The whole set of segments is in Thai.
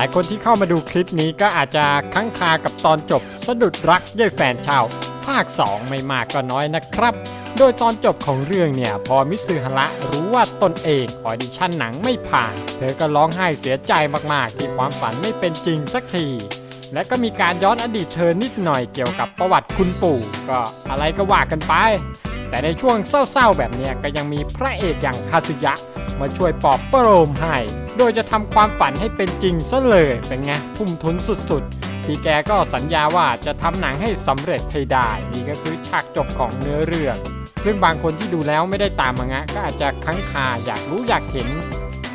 หลายคนที่เข้ามาดูคลิปนี้ก็อาจจะค้างคากับตอนจบ สะดุดรักด้วยแฟนชาว ภาค 2 ไม่มากก็น้อยนะครับ โดยตอนจบของเรื่องเนี่ย พอมิซึฮาระรู้ว่าตนเองออดิชั่นหนังไม่ผ่าน เธอก็ร้องไห้เสียใจมากๆ ที่ความฝันไม่เป็นจริงสักที และก็มีการย้อนอดีตเธอนิดหน่อยเกี่ยวกับประวัติคุณปู่ ก็อะไรก็ว่ากันไป แต่ในช่วงเศร้าๆแบบเนี้ยก็ยังมีพระเอกอย่างคาสึยะ มาช่วยปลอบประโลมให้ โดยจะทำความฝันให้เป็นจริงซะเลยเป็นไงทุ่มทุนสุดๆพี่แกก็สัญญาว่าจะทำหนังให้สำเร็จให้ได้นี่ก็คือฉากจบของเนื้อเรื่อง ซึ่งบางคนที่ดูแล้วไม่ได้ตามมังงะก็อาจจะค้างคาอยากรู้อยากเห็น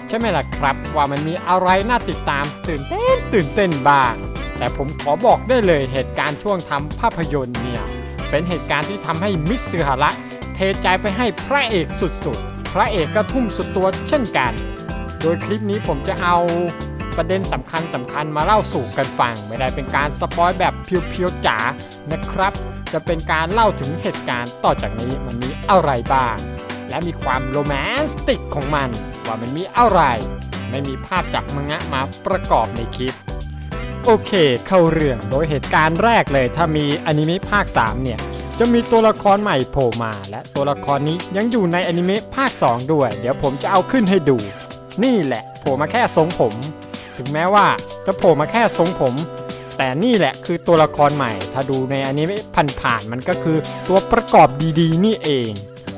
ใช่ไหมล่ะครับ ว่ามันมีอะไรน่าติดตามตื่นเต้นตื่นเต้นบ้าง แต่ผมขอบอกได้เลยเหตุการณ์ช่วงทำภาพยนตร์เนี่ยเป็นเหตุการณ์ที่ทำให้มิสซึฮาระเทใจไปให้พระเอกสุดๆ พระเอกก็ทุ่มสุดตัวเช่นกัน โดยคลิปนี้ผมจะเอาประเด็นสำคัญสำคัญมาเล่าสู่กันฟัง ไม่ได้เป็นการสปอยแบบเพียวๆจ๋านะครับ จะเป็นการเล่าถึงเหตุการณ์ต่อจากนี้มันมีอะไรบ้าง และมีความโรแมนติกของมัน ว่ามันมีอะไร ไม่มีภาพจากมังงะมาประกอบในคลิป โอเค เข้าเรื่องโดยเหตุการณ์แรกเลยถ้ามีอนิเมะภาค 3 เนี่ยจะมีตัวละครใหม่โผล่มา และตัวละครนี้ยังอยู่ในอนิเมะภาค 2 ด้วย เดี๋ยวผมจะเอาขึ้นให้ดู นี่แหละโผล่มาแค่ทรงผม ถึงแม้ว่าจะโผล่มาแค่ทรงผม แต่นี่แหละคือตัวละครใหม่ ถ้าดูในอนิเมะผ่านๆมันก็คือตัวประกอบดีๆ นี่เอง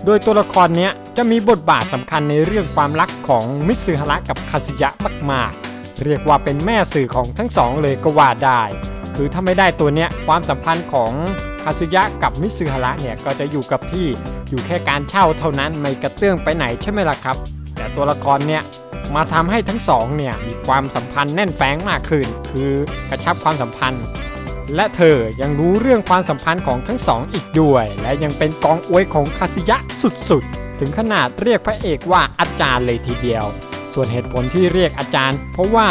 โดยตัวละครเนี้ยจะมีบทบาทสำคัญในเรื่องความรักของมิตซึฮาระกับคาสึยะมากๆเรียกว่าเป็นแม่สื่อของทั้งสองเลยก็ว่าได้ คือถ้าไม่ได้ตัวเนี้ยความสัมพันธ์ของคาสึยะกับมิตซึฮาระเนี่ยก็จะอยู่กับที่อยู่แค่การเช่าเท่านั้นไม่กระเตื้องไปไหนใช่ไหมล่ะครับ แต่ตัวละครเนี่ย มาทำให้ทั้งสองเนี่ยมีความสัมพันธ์แน่นแฟ้งมากขึ้น คือกระชับความสัมพันธ์ และเธอยังรู้เรื่องความสัมพันธ์ของทั้งสองอีกด้วย และยังเป็นกองอวยของคาสึยะสุดๆ ถึงขนาดเรียกพระเอกว่าอาจารย์เลยทีเดียว ส่วนเหตุผลที่เรียกอาจารย์ เพราะว่า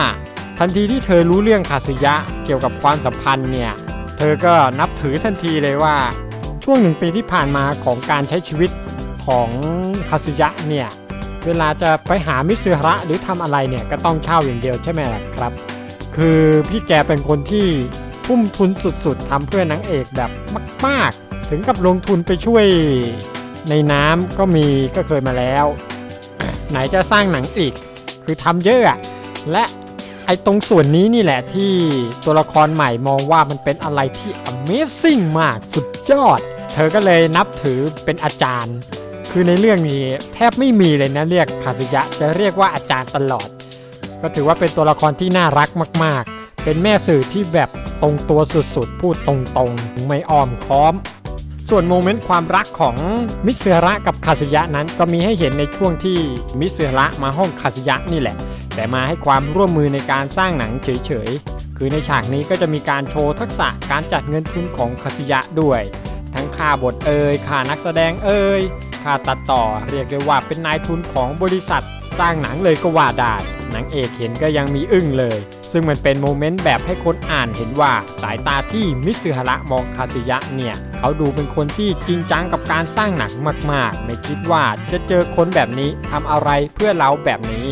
ทันทีที่เธอรู้เรื่องคาสึยะเกี่ยวกับความสัมพันธ์เนี่ยเธอก็นับถือทันทีเลยว่า ช่วงหนึ่งปีที่ผ่านมาของการใช้ชีวิตของคาสึยะเนี่ย เวลาจะไปหามิตรฮาระหรือทำอะไรเนี่ยก็ต้องเช่าอย่างเดียวใช่ไหมล่ะครับ คือพี่แกเป็นคนที่ทุ่มทุนสุดๆทำเพื่อนางเอกแบบมาก ๆ ถึงกับลงทุนไปช่วยในน้ำก็มีก็เคยมาแล้ว ไหนจะสร้างหนังอีก คือทำเยอะและไอตรงส่วนนี้นี่แหละที่ตัวละครใหม่มองว่ามันเป็นอะไรที่ Amazing มากสุดยอด เธอก็เลยนับถือเป็นอาจารย์ คือในเรื่องนี้แทบไม่มีเลยนะเรียกคาสึยะจะเรียกว่าอาจารย์ตลอด ก็ถือว่าเป็นตัวละครที่น่ารักมาก ๆ เป็นแม่สื่อที่แบบตรงตัวสุดๆ พูดตรงๆ ไม่อ้อมค้อม ส่วนโมเมนต์ความรักของมิสเซระกับคาสึยะนั้นก็มีให้เห็นในช่วงที่มิสเซระมาห้องคาสึยะนี่แหละ แต่มาให้ความร่วมมือในการสร้างหนังเฉยๆ คือในฉากนี้ก็จะมีการโชว์ทักษะการจัดเงินทุนของคาสึยะด้วย ทั้งค่าบทเอ่ยค่านักแสดงเอ่ย ค่าตัดต่อเรียกได้ว่าเป็นนายทุนของบริษัท สร้างหนังเลยก็ว่าได้หนังเอกเห็นก็ยังมีอึ้งเลย ซึ่งมันเป็นโมเมนต์แบบให้คนอ่านเห็นว่าสายตาที่มิตซึฮาระมองคาสึยะเนี่ย เขาดูเป็นคนที่จริงจังกับการสร้างหนังมาก ๆ ไม่คิดว่าจะเจอคนแบบนี้ทำอะไรเพื่อเราแบบนี้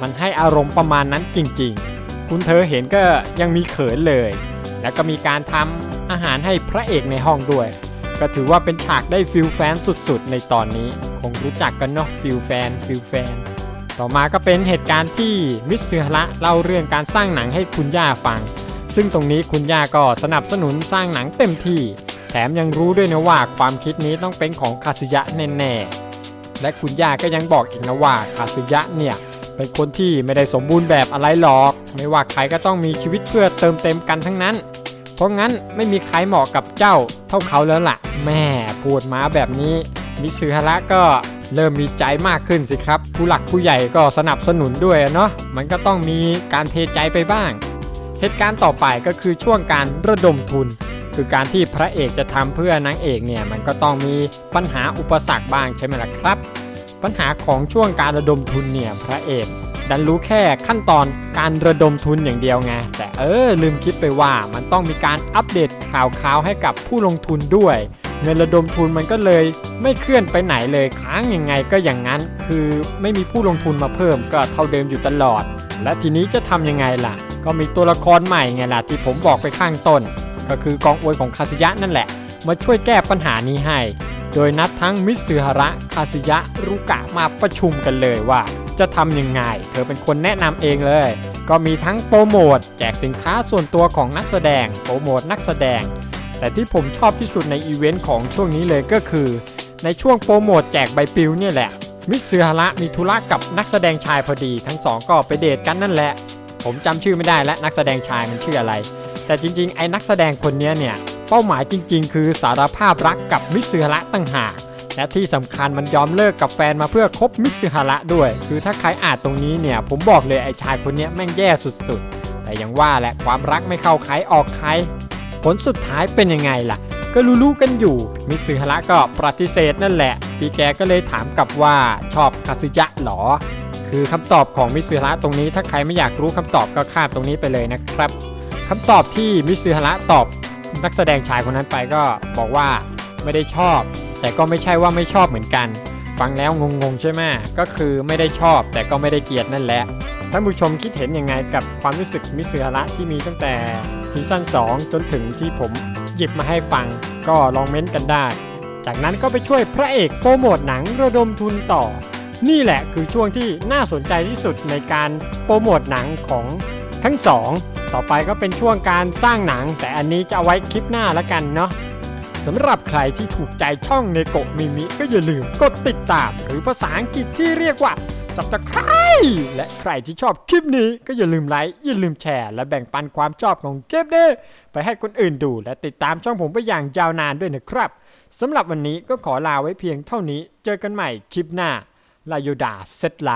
มันให้อารมณ์ประมาณนั้นจริง ๆ คุณเธอเห็นก็ยังมีเขินเลย แล้วก็มีการทำอาหารให้พระเอกในห้องด้วย ก็ถือว่าเป็นฉากได้ฟิลแฟนสุดๆ ในตอนนี้ คงรู้จักกันเนาะฟิลแฟนฟิลแฟน ต่อมาก็เป็นเหตุการณ์ที่มิสซึฮระเล่าเรื่องการสร้างหนังให้คุณย่าฟัง ซึ่งตรงนี้คุณย่าก็สนับสนุนสร้างหนังเต็มที่ แถมยังรู้ด้วยนะว่าความคิดนี้ต้องเป็นของคาสึยะแน่ๆ และคุณย่าก็ยังบอกอีกนะว่าคาสึยะเนี่ยเป็นคนที่ไม่ได้สมบูรณ์แบบอะไรหรอก ไม่ว่าใครก็ต้องมีชีวิตเพื่อเติมเต็มกันทั้งนั้น เพราะงั้นไม่มีใครเหมาะกับเจ้าเท่าเขาแล้วล่ะ แม่พูดมาแบบนี้มิสซึฮาระก็เริ่มมีใจมากขึ้นสิครับ ผู้หลักผู้ใหญ่ก็สนับสนุนด้วยเนาะมันก็ต้องมีการเทใจไปบ้าง เหตุการณ์ต่อไปก็คือช่วงการระดมทุน คือการที่พระเอกจะทำเพื่อนางเอกเนี่ยมันก็ต้องมีปัญหาอุปสรรคบ้างใช่ไหมล่ะครับ ปัญหาของช่วงการระดมทุนเนี่ยพระเอก ดันรู้แค่ขั้นตอนการระดมทุนอย่างเดียวไง แต่เออลืมคิดไปว่ามันต้องมีการอัปเดตข่าวข่าวให้กับผู้ลงทุนด้วย เงินระดมทุนมันก็เลยไม่เคลื่อนไปไหนเลยค้างยังไงก็อย่างนั้น คือไม่มีผู้ลงทุนมาเพิ่มก็เท่าเดิมอยู่ตลอด และทีนี้จะทำยังไงล่ะ ก็มีตัวละครใหม่ไงล่ะที่ผมบอกไปข้างต้น ก็คือกองอวยของคาสึยะนั่นแหละ มาช่วยแก้ปัญหานี้ให้ โดยนัดทั้งมิสึฮาระคาสึยะรุกะมาประชุมกันเลยว่า จะทำยังไง เธอเป็นคนแนะนำเองเลย ก็มีทั้งโปรโมทแจกสินค้าส่วนตัวของนักแสดงโปรโมทนักแสดง แต่ที่ผมชอบที่สุดในอีเวนต์ของช่วงนี้เลยก็คือ ในช่วงโปรโมทแจกใบปลิวเนี่ยแหละ มิสึฮาระมีธุระกับนักแสดงชายพอดี ทั้งสองก็ไปเดทกันนั่นแหละ ผมจำชื่อไม่ได้และนักแสดงชายมันชื่ออะไร แต่จริง ๆ ไอ้นักแสดงคนนี้เนี่ยเป้าหมายจริง ๆ คือสารภาพรักกับมิสึฮาระตั้งหาก และที่สำคัญมันยอมเลิกกับแฟนมาเพื่อคบมิสึฮาระด้วย คือถ้าใครอ่านตรงนี้เนี่ย ผมบอกเลยไอ้ชายคนนี้แม่งแย่สุดๆ แต่อยังว่าแหละความรักไม่เข้าใครออกใคร ผลสุดท้ายเป็นยังไงล่ะ ก็รู้ๆกันอยู่ มิสึฮาระก็ปฏิเสธนั่นแหละ พี่แกก็เลยถามกลับว่าชอบคาซึยะหรอ คือคำตอบของมิสึฮาระตรงนี้ ถ้าใครไม่อยากรู้คำตอบก็ข้ามตรงนี้ไปเลยนะครับคำตอบที่มิสึฮาระตอบนักแสดงชายคนนั้นไปก็บอกว่าไม่ได้ชอบ แต่ก็ไม่ใช่ว่าไม่ชอบเหมือนกัน ฟังแล้วงงๆใช่ไหมก็คือไม่ได้ชอบแต่ก็ไม่ได้เกลียดนั่นแหละท่านผู้ชมคิดเห็นยังไงกับความรู้สึกมิสึฮาระที่มีตั้งแต่ซีซั่น2 จนถึงที่ผมหยิบมาให้ฟัง ก็ลองเม้นต์กันได้ จากนั้นก็ไปช่วยพระเอกโปรโมทหนังระดมทุนต่อ นี่แหละคือช่วงที่น่าสนใจที่สุดในการโปรโมทหนังของทั้งสอง ต่อไปก็เป็นช่วงการสร้างหนัง แต่อันนี้จะเอาไว้คลิปหน้าแล้วกันเนาะ สำหรับใครที่ถูกใจช่องเนโกะมิมิก็อย่าลืมกดติดตาม หรือภาษาอังกฤษที่เรียกว่า subscribe และใครที่ชอบคลิปนี้ก็อย่าลืมไลค์อย่าลืมแชร์ และแบ่งปันความชอบของเกมนี้ไปให้คนอื่นดู และติดตามช่องผมไปอย่างยาวนานด้วยนะครับสำหรับวันนี้ก็ขอลาไว้เพียงเท่านี้ เจอกันใหม่คลิปหน้าลาโยดาเซตลา